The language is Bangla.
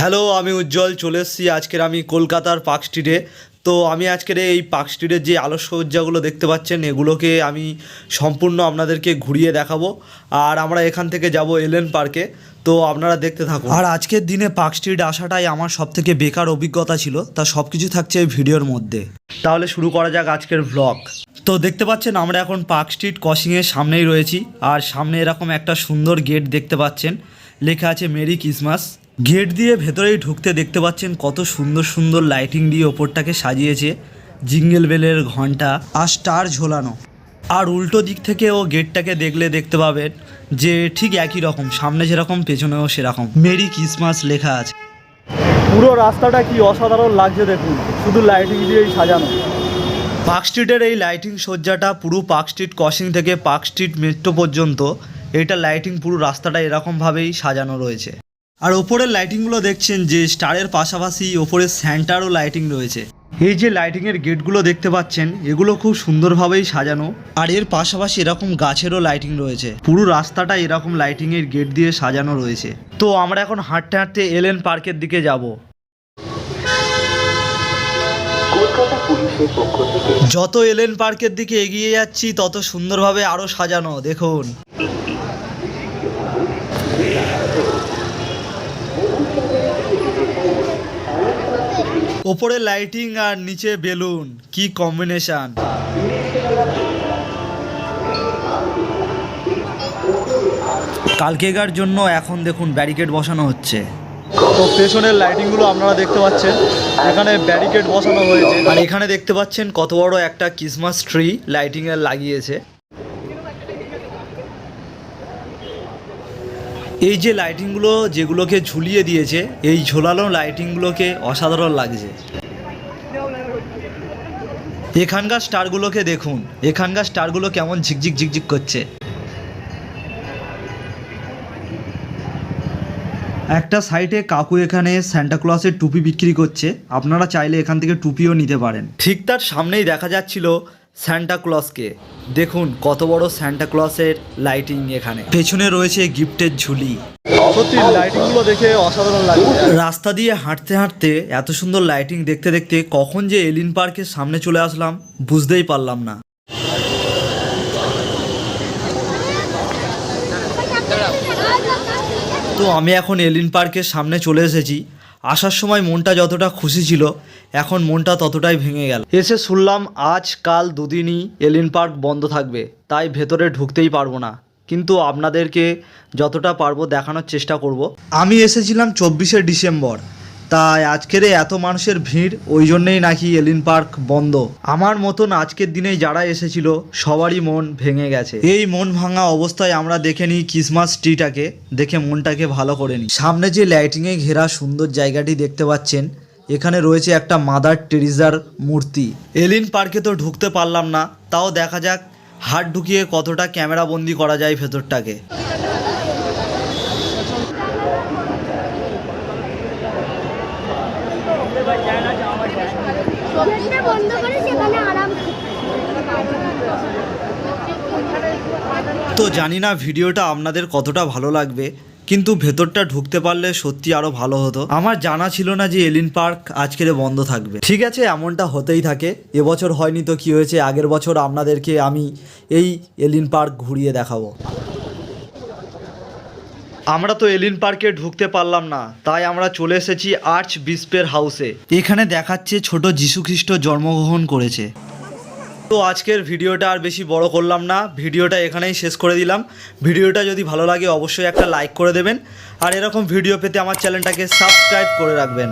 হ্যালো আমি উজ্জ্বল চলে এসেছি আজকের আমি কলকাতার পার্ক স্ট্রিটে। তো আমি আজকের এই পার্ক স্ট্রিটের যে আলোকসজ্জাগুলো দেখতে পাচ্ছেন এগুলোকে আমি সম্পূর্ণ আপনাদেরকে ঘুরিয়ে দেখাবো। আর আমরা এখান থেকে যাব এলেন পার্কে তো আপনারা দেখতে থাকুন। আর আজকের দিনে পার্ক স্ট্রিট আসাটাই আমার সব থেকে বেকার অভিজ্ঞতা ছিল। তা সব কিছু থাকছে এই ভিডিওর মধ্যে। তাহলে শুরু করা যাক আজকের ব্লগ তো দেখতে পাচ্ছেন, আমরা এখন পার্ক স্ট্রিট ক্রসিংয়ের সামনেই রয়েছি। আর সামনে এরকম একটা সুন্দর গেট দেখতে পাচ্ছেন। লেখা আছে, মেরি ক্রিসমাস। গেট দিয়ে ভেতরেই ঢুকতে দেখতে পাচ্ছেন, কত সুন্দর সুন্দর লাইটিং দিয়ে ওপরটাকে সাজিয়েছে। জিঙ্গেল বেলের ঘণ্টা আর স্টার ঝোলানো। আর উল্টো দিক থেকে থেকেও গেটটাকে দেখলে দেখতে পাবেন যে ঠিক একই রকম, সামনে যেরকম, পেছনেও সেরকম। মেরি ক্রিসমাস লেখা আছে। পুরো রাস্তাটা কি অসাধারণ লাগছে দেখুন। শুধু লাইটিং দিয়েই সাজানো। পার্ক স্ট্রিটের এই লাইটিং সজ্জাটা পুরো পার্ক স্ট্রিট ক্রসিং থেকে পার্ক স্ট্রিট মেট্রো পর্যন্ত এটা লাইটিং পুরো রাস্তাটা এরকমভাবেই সাজানো রয়েছে। আর ওপরের লাইটিংগুলো দেখছেন যে স্টারের পাশাপাশি ওপরে স্যান্টারও লাইটিং রয়েছে। এই যে লাইটিংয়ের গেটগুলো দেখতে পাচ্ছেন, এগুলো খুব সুন্দরভাবেই সাজানো। আর এর পাশাপাশি এরকম গাছেরও লাইটিং রয়েছে। পুরো রাস্তাটা এরকম লাইটিংয়ের গেট দিয়ে সাজানো রয়েছে। তো আমরা এখন হাঁটতে হাঁটতে এলেন পার্কের দিকে যাব। যত এলেন পার্কের দিকে এগিয়ে যাচ্ছি, তত সুন্দরভাবে আরও সাজানো, দেখুন। ওপরে লাইটিং আর নিচে বেলুন, কি কম্বিনেশন। কালকেকার জন্য এখন দেখুন ব্যারিকেড বসানো হচ্ছে। তো পেছনের লাইটিংগুলো আপনারা দেখতে পাচ্ছেন। এখানে ব্যারিকেড বসানো হয়েছে। আর এখানে দেখতে পাচ্ছেন কত বড় একটা ক্রিসমাস ট্রি লাইটিং এর লাগিয়েছে। এই যে লাইটিংগুলো যেগুলোকে ঝুলিয়ে দিয়েছে, এই ঝোলানো লাইটিংগুলোকে অসাধারণ লাগছে। এখানকার স্টারগুলোকে দেখুন। এখানকার স্টারগুলো কেমন ঝিকঝিক ঝিকঝিক করছে। একটা সাইটে কাকু এখানে স্যান্টা ক্লসের টুপি বিক্রি করছে। আপনারা চাইলে এখান থেকে টুপিও নিতে পারেন। ঠিক তার সামনেই দেখা যাচ্ছিল স্যান্টা ক্লসকে দেখুন কত বড় স্যান্টা ক্লসের লাইটিং এখানে। পেছনে রয়েছে গিফটের ঝুলি। সত্যি লাইটিংগুলো দেখে অসাধারণ লাগে রাস্তা দিয়ে হাঁটতে হাঁটতে এত সুন্দর লাইটিং দেখতে দেখতে কখন যে এলিন পার্কের সামনে চলে আসলাম বুঝতেই পারলাম না। তো আমি এখন এলিন পার্কের সামনে চলে এসেছি। আসার সময় মনটা যতটা খুশি ছিল, এখন মনটা ততটাই ভেঙে গেল। এসে শুনলাম আজ কাল দুদিনই এলিন পার্ক বন্ধ থাকবে, তাই ভেতরে ঢুকতেই পারব না। কিন্তু আপনাদেরকে যতটা পারব দেখানোর চেষ্টা করব। আমি এসেছিলাম চব্বিশে ডিসেম্বর। তাই আজকের এত মানুষের ভিড়, ওই জন্যেই নাকি এলিন পার্ক বন্ধ। আমার মতন আজকের দিনে যারা এসেছিল, সবারই মন ভেঙে গেছে। এই মন ভাঙা অবস্থায় আমরা দেখে নিই ক্রিসমাস ট্রিটাকে দেখে মনটাকে ভালো করে নিই। সামনে যে লাইটিংয়ে ঘেরা সুন্দর জায়গাটি দেখতে পাচ্ছেন, এখানে রয়েছে একটা মাদার টেরিজার মূর্তি। এলিন পার্কে তো ঢুকতে পারলাম না, তাও দেখা যাক হাত ঢুকিয়ে কতটা ক্যামেরা বন্দি করা যায় ভেতরটাকে। করে সেখানে আরাম তো জানি না ভিডিওটা আপনাদের কতটা ভালো লাগবে, কিন্তু ভেতরটা ঢুকতে পারলে সত্যি আরও ভালো হতো। আমার জানা ছিল না যে এলিন পার্ক আজকের বন্ধ থাকবে। ঠিক আছে, এমনটা হতেই থাকে। এবছর হয়নি তো কি হয়েছে, আগের বছর আপনাদেরকে আমি এই এলিন পার্ক ঘুরিয়ে দেখাবো। আমরা তো এলিন পার্কে ঢুকতে পারলাম না, তাই আমরা চলে এসেছি আর্চ বিস্পের হাউসে। এখানে দেখাচ্ছে ছোট যীশুখ্রিস্ট জন্মগ্রহণ করেছে। তো আজকের ভিডিওটা আর বেশি বড় করলাম না, ভিডিওটা এখানেই শেষ করে দিলাম। ভিডিওটা যদি ভালো লাগে, অবশ্যই একটা লাইক করে দেবেন। আর এরকম ভিডিও পেতে আমার চ্যানেলটাকে সাবস্ক্রাইব করে রাখবেন।